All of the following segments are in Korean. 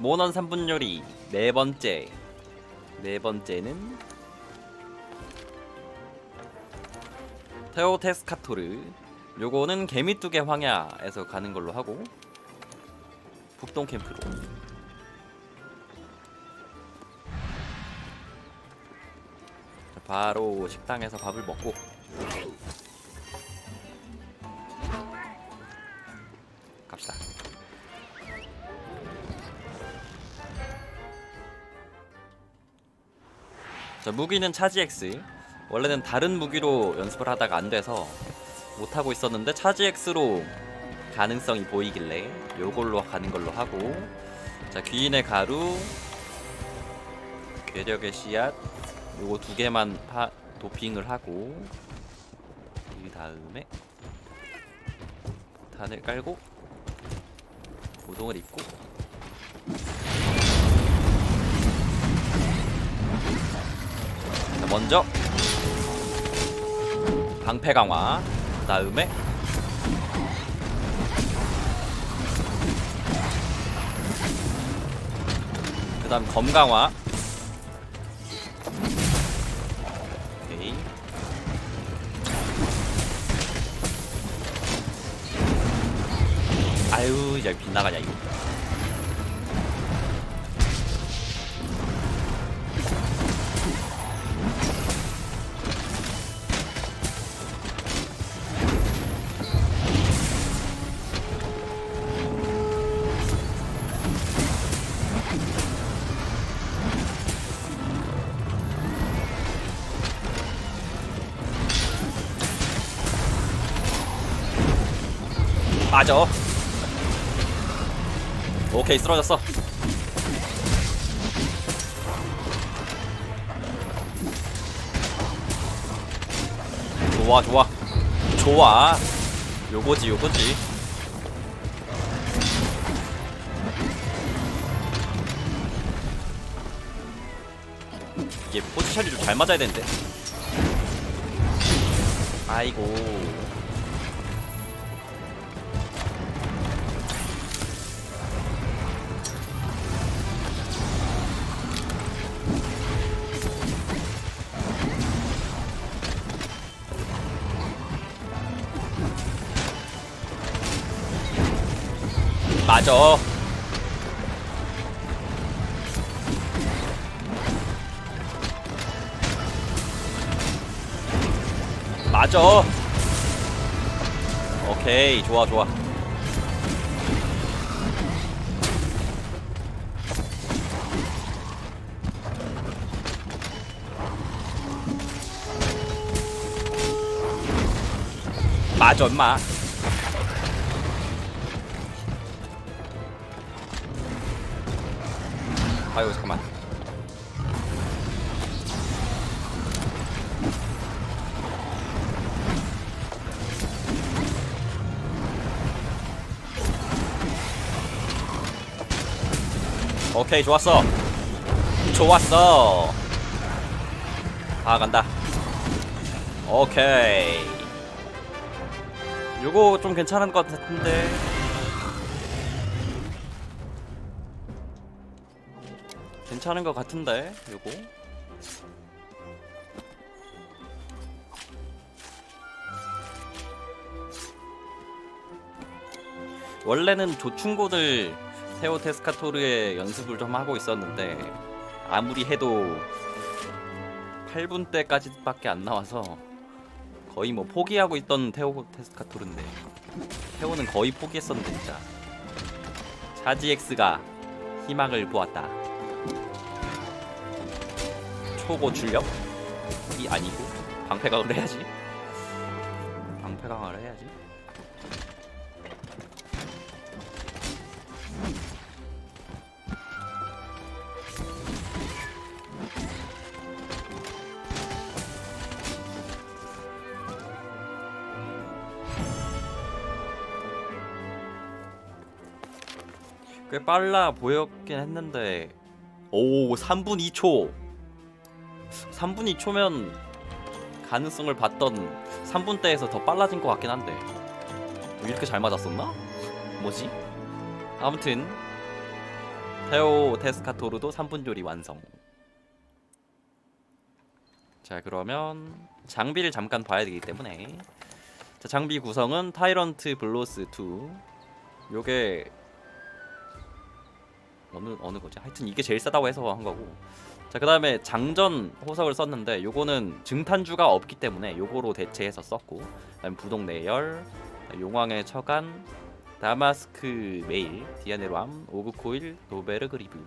모넌 3분 요리 네 번째. 네 번째는 테오테스카토르. 요거는 개미뚜개 황야에서 가는 걸로 하고 북동 캠프로. 자, 바로 식당에서 밥을 먹고 자 무기는 차지 X. 원래는 다른 무기로 연습을 하다가 안 돼서 못 하고 있었는데 차지 X로 가능성이 보이길래 요걸로 가는 걸로 하고. 자 귀인의 가루 괴력의 씨앗 요거 두 개만 파, 도핑을 하고 이 다음에 탄을 깔고 고동을 입고 먼저 방패 강화 그 다음에 그 다음 검 강화. 오케이. 아유 야 빗나가냐 이거 빠져 오케이 쓰러졌어. 좋아 좋아. 좋아. 요거지 요거지. 이게 포지션이 좀 잘 맞아야 되는데. 아이고 맞아. 맞아. 오케이, 좋아, 좋아. 맞아, 임마. 아이고 잠깐만. 오케이 좋았어. 좋았어. 아 간다. 오케이. 요거 좀 괜찮은 것 같은데 괜찮은 것 같은데 요거 원래는 조충고들 테오 테스카토르의 연습을 좀 하고 있었는데 아무리 해도 8분 때까지밖에 안 나와서 거의 뭐 포기하고 있던 테오 테스카토르인데 테오는 거의 포기했었는데 진짜 차지엑스가 희망을 보았다. 초고 출력이 아니고 방패 강화를 해야지. 방패 강화를 해야지. 꽤 빨라 보였긴 했는데 오 3분 2초 3분 2초면 가능성을 봤던 3분대에서 더 빨라진 것 같긴 한데 왜 이렇게 잘 맞았었나? 뭐지? 아무튼 테오 테스카토르도 3분 요리 완성. 자 그러면 장비를 잠깐 봐야 되기 때문에 자 장비 구성은 타이런트 블로스 2 요게 어느 어느 거지? 하여튼 이게 제일 싸다고 해서 한 거고. 자 그다음에 장전 호석을 썼는데 요거는 증탄주가 없기 때문에 요거로 대체해서 썼고. 그다음 부동 내열, 용왕의 처간, 다마스크 메일, 디아네로암, 오그 코일, 노베르 그리브.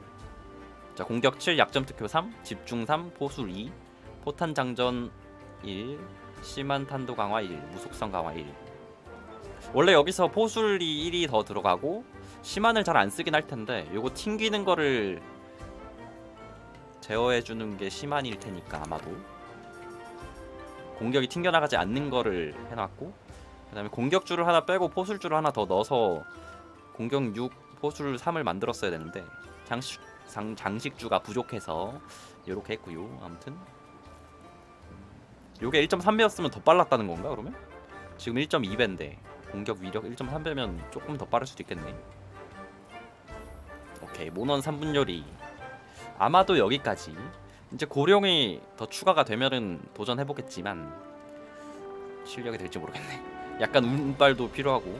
자 공격 7, 약점 특효 3, 집중 3, 포술 2, 포탄 장전 1, 심한 탄도 강화 1, 무속성 강화 1. 원래 여기서 포술이 1이 더 들어가고 심한을 잘 안 쓰긴 할 텐데 요거 튕기는 거를 제어해 주는 게 심한일 테니까 아마도 공격이 튕겨 나가지 않는 거를 해놨고 그다음에 공격줄을 하나 빼고 포술줄을 하나 더 넣어서 공격 6 포술 3을 만들었어야 되는데 장식 장, 장식주가 부족해서 이렇게 했고요. 아무튼 요게 1.3배였으면 더 빨랐다는 건가 그러면? 지금 1.2배인데 공격 위력 1.3배면 조금 더 빠를 수도 있겠네. 오케이 모넌 3분 요리 아마도 여기까지. 이제 고령이 더 추가가 되면은 도전해 보겠지만 실력이 될지 모르겠네. 약간 운빨도 필요하고